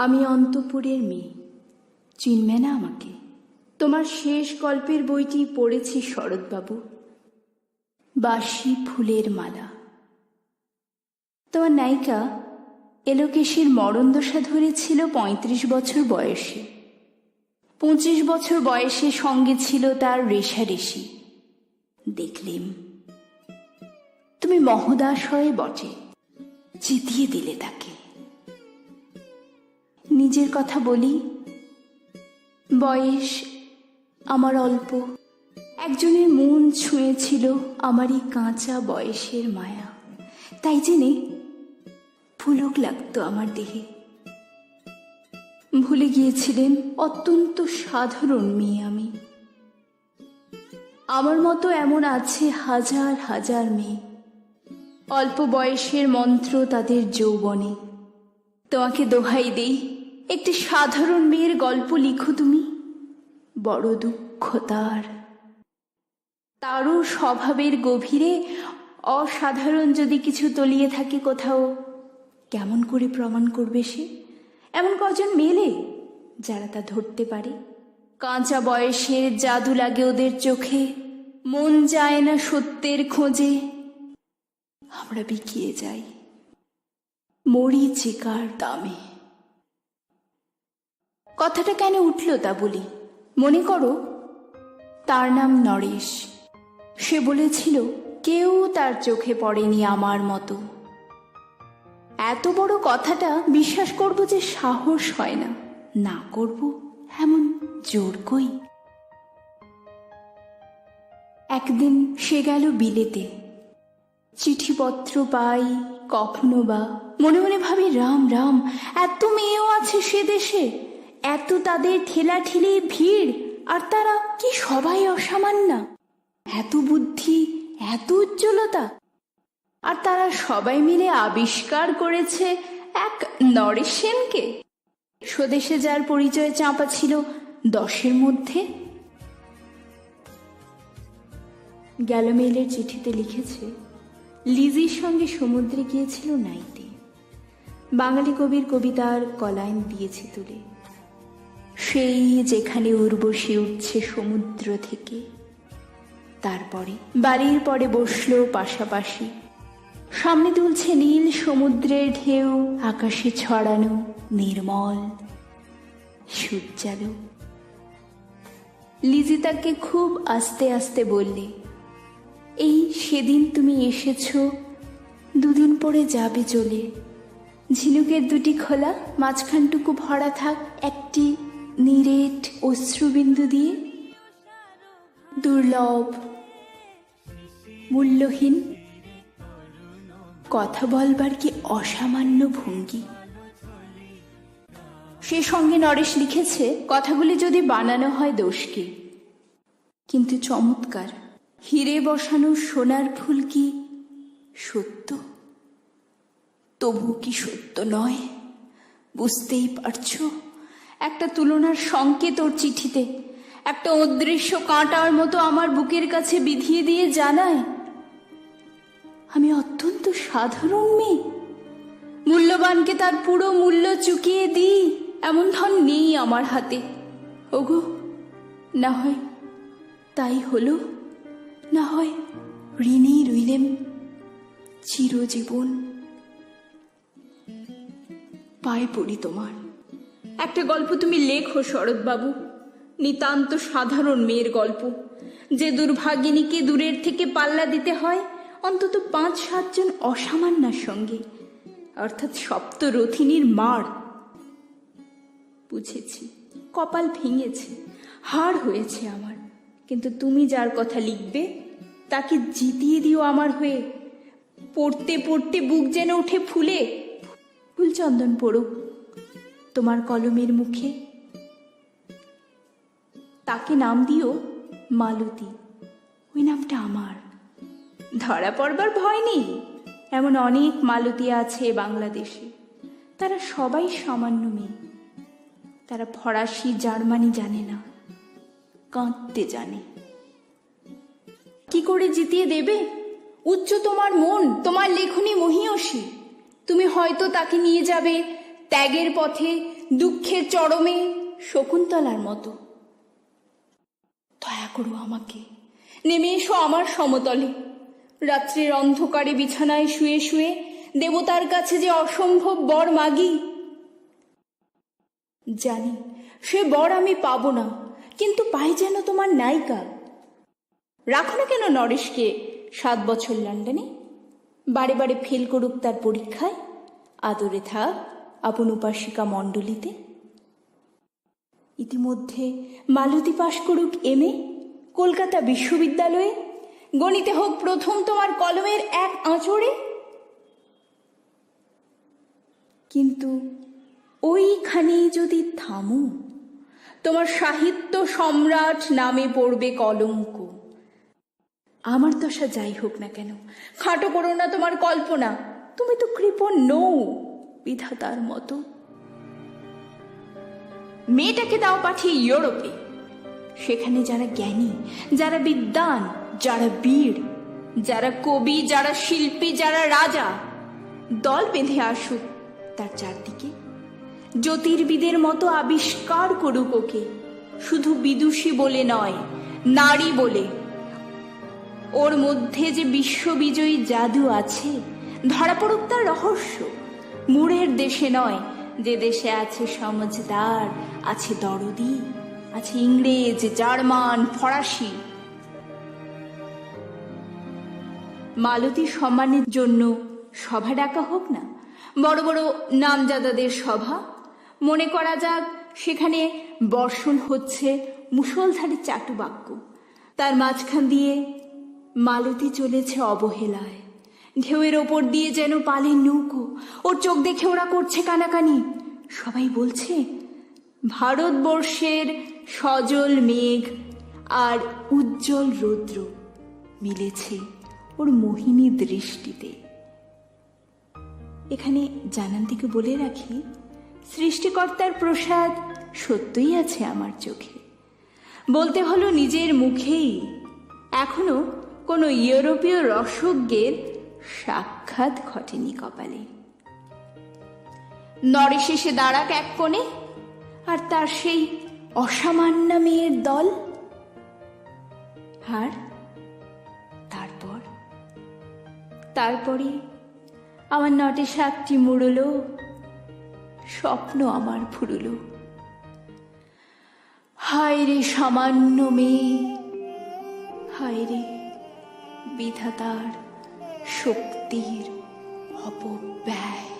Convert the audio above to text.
আমি অন্তপুরের মেয়ে। চিনবে না আমাকে। তোমার শেষ গল্পের বইটি পড়েছি শরৎবাবু। বাসি ফুলের মালা। তোমার নায়িকা এলোকেশের মরণদশা ধরেছিল পঁয়ত্রিশ বছর বয়সে। পঁচিশ বছর বয়সে সঙ্গে ছিল তার রেশারেশি দেখলেম, তুমি মহদাশয়ে বটে। জিতিয়ে দিলে তাকে। নিজের কথা বলি? বয়স আমার অল্প। একজনের মন ছুঁয়েছিল আমারই কাঁচা বয়সের মায়া। তাই জেনে ফুলক লাগতো আমার দেহে। ভুলে গিয়েছিলেন অত্যন্ত সাধারণ মেয়ে আমি। আমার মতো এমন আছে হাজার হাজার মেয়ে। অল্প বয়সের মন্ত্র তাদের যৌবনে। তোমাকে দোহাই দেই একটি সাধারণ মেয়ের গল্প লিখো তুমি। বড় দুঃখ তার। তারও স্বভাবের গভীরে অসাধারণ যদি কিছু তলিয়ে থাকে কোথাও, কেমন করে প্রমাণ করবে সে? এমন কজন মেলে যারা তা ধরতে পারে? কাঁচা বয়সের জাদু লাগে ওদের চোখে, মন যায় না সত্যের খোঁজে। আমরা বিকিয়ে যাই মরিচিকার দামে। কথাটা কেন উঠল তা বলি। মনে করো, তার নাম নরেশ। সে বলেছিল, কেউ তার চোখে পড়েনি আমার মতো। এত বড় কথাটা বিশ্বাস করব যে সাহস হয় না। না করব, এমন জোর কই? একদিন সে গেল বিলেতে। চিঠিপত্র পাই, কখনো বা, মনে মনে ভাবি, রাম রাম, এত মেয়েও আছে সে দেশে। এত তাদের ঠেলাঠেলি ভিড়, আর তারা কি সবাই অসামান্য? এত বুদ্ধি, এত উজ্জ্বলতা। আর তারা সবাই মিলে আবিষ্কার করেছে এক নরেশ সেনকে। স্বদেশে যার পরিচয় চাঁপা ছিল দশের মধ্যে। গ্যালোমেলের চিঠিতে লিখেছে, লিজির সঙ্গে সমুদ্রে গিয়েছিল নাইতে। বাঙালি কবির কবিতার কলাইন দিয়েছে তুলে। সেই যেখানে উর্বশী উঠছে সমুদ্র থেকে। তারপরে বাড়ির পরে বসল পাশাপাশি। সামনে তুলছে নীল সমুদ্রের ঢেউ, আকাশে ছড়ানো নির্মল সূর্যালো। লিজি তাকে খুব আস্তে আস্তে বললে, এই সেদিন তুমি এসেছ, দুদিন পরে যাবে চলে। ঝিনুকের দুটি খোলা, মাঝখানটুকু ভরা থাক একটি নিরেট অশ্রুবিন্দু দিয়ে দুর্লভ, মূল্যহীন, কথা বলবার কি অসামান্য ভঙ্গি। সে সঙ্গে নরেশ লিখেছে, কথাগুলি যদি বানানো হয় দোষ কি? কিন্তু চমৎকার। হিরে বসানো সোনার ফুল কি সত্য? তবু কি সত্য নয়, বুঝতেই পারছ? একটা তুলনার সংকেত ওর চিঠিতে। একটা অদৃশ্য কাঁটার মতো আমার বুকের কাছে বিধিয়ে দিয়ে জানায়, আমি অত্যন্ত সাধারণ মেয়ে। মূল্যবানকে তার পুরো মূল্য চুকিয়ে দিই, এমন ধন নেই আমার হাতে। ওগো, না হয় তাই হলো, না হয় ঋণেই রইলেম চিরজীবন। পায়ে পড়ি তোমার। একটা গল্প তুমি লেখো, শরৎবাবু। নিতান্ত সাধারণ মেয়ের গল্প। যে দুর্ভাগিনীকে দূরের থেকে পাল্লা দিতে হয়, অন্তত পাঁচ সাতজন অসামান্যার সঙ্গে। অর্থাৎ সপ্তরথিনীর মার। বুঝেছি, কপাল ভেঙেছে হার হয়েছে আমার। কিন্তু তুমি যার কথা লিখবে, তাকে জিতিয়ে দিও আমার হয়ে। পড়তে পড়তে বুক যেন উঠে ফুলে। ফুলচন্দন পড়ো। তোমার কলমের মুখে? তাকে নাম দিও মালতী। ওই নামটা আমার। ধরা পড়বার ভয় নেই। এমন অনেক মালতী আছে বাংলাদেশে। তারা সবাই সামান্য মেয়ে। তারা ফরাসি, জার্মানি জানে না। কাঁদতে জানে। কি করে জিতিয়ে দেবে? উচ্চ তোমার মন, তোমার লেখনী মহিয়সী। তুমি হয়তো তাকে নিয়ে যাবে ত্যাগের পথে, দুঃখের চরমে শকুন্তলার মতো। দয়া করো আমাকে, নেমে এসো আমার সমতলে। রাত্রির অন্ধকারে বিছানায় শুয়ে শুয়ে দেবতার কাছে যে অসম্ভব বর মাগি, জানি সে বর আমি পাবো না, কিন্তু পাই যেন তোমার নায়িকা। রাখো না কেন নরেশকে সাত বছর লন্ডনে? বারে বারে ফেল করুক তার পরীক্ষায়। আদরে থাক। আপন উপাসিকা মণ্ডলীতে। ইতিমধ্যে মালতী পাশ করুক এম এ, কলকাতা বিশ্ববিদ্যালয়ে। গণিতে হোক প্রথম তোমার কলমের এক আঁচড়ে। কিন্তু ওইখানেই যদি থামো, তোমার সাহিত্য সম্রাট নামে পড়বে কলঙ্ক। আমার দশা যাই হোক না কেন, খাটো করো না তোমার কল্পনা, তুমি তো কৃপণ নৌ বিধাতার মতো। মেয়েটাকে দাও পাঠিয়ে ইউরোপে। সেখানে যারা জ্ঞানী, যারা বিদ্বান, যারা বীর, যারা কবি, যারা শিল্পী, যারা রাজা, দল বেঁধে আসুক তার চারদিকে। জ্যোতির্বিদের মতো আবিষ্কার করুক ওকে। শুধু বিদুষী বলে নয়, নারী বলে। ওর মধ্যে যে বিশ্ববিজয়ী জাদু আছে, ধরা পড়ুক তার রহস্য। মুড়ের দেশে নয়, যে দেশে আছে সমজদার আছে দরদি, আছে ইংরেজ, জার্মান, ফরাসি। মালতী সম্মানের জন্য সভা ডাকা হোক না, বড় বড় নামজাদাদের সভা। মনে করা যাক, সেখানে বর্ষণ হচ্ছে মুষলধারে চাটুবাক্য। তার মাঝখান দিয়ে মালতী চলেছে অবহেলায়। ঢেউয়ের ওপর দিয়ে যেন পালের নৌকো। ওর চোখ দেখে ওরা করছে কানাকানি। সবাই বলছে, ভারতবর্ষের সজল মেঘ আর উজ্জ্বল রৌদ্র মিলেছে ওর মোহিনী দৃষ্টিতে। এখানে জানান থেকে বলে রাখি, সৃষ্টিকর্তার প্রসাদ সত্যই আছে আমার চোখে। বলতে হলো নিজের মুখেই। এখনও কোনো ইউরোপীয় রসজ্ঞের সাক্ষাৎ ঘটেনি কপালে। নরেশ এসে দাঁড়াক এক কোণে, আর তার সেই অসামান্য মেয়ের দল। আর তারপর তারপরে আমার নটে সাতটি মুড়লো, স্বপ্ন আমার ফুরলো। হায় রে সামান্য মেয়ে, হায় রে বিধাতার শক্তির অপব্যয়।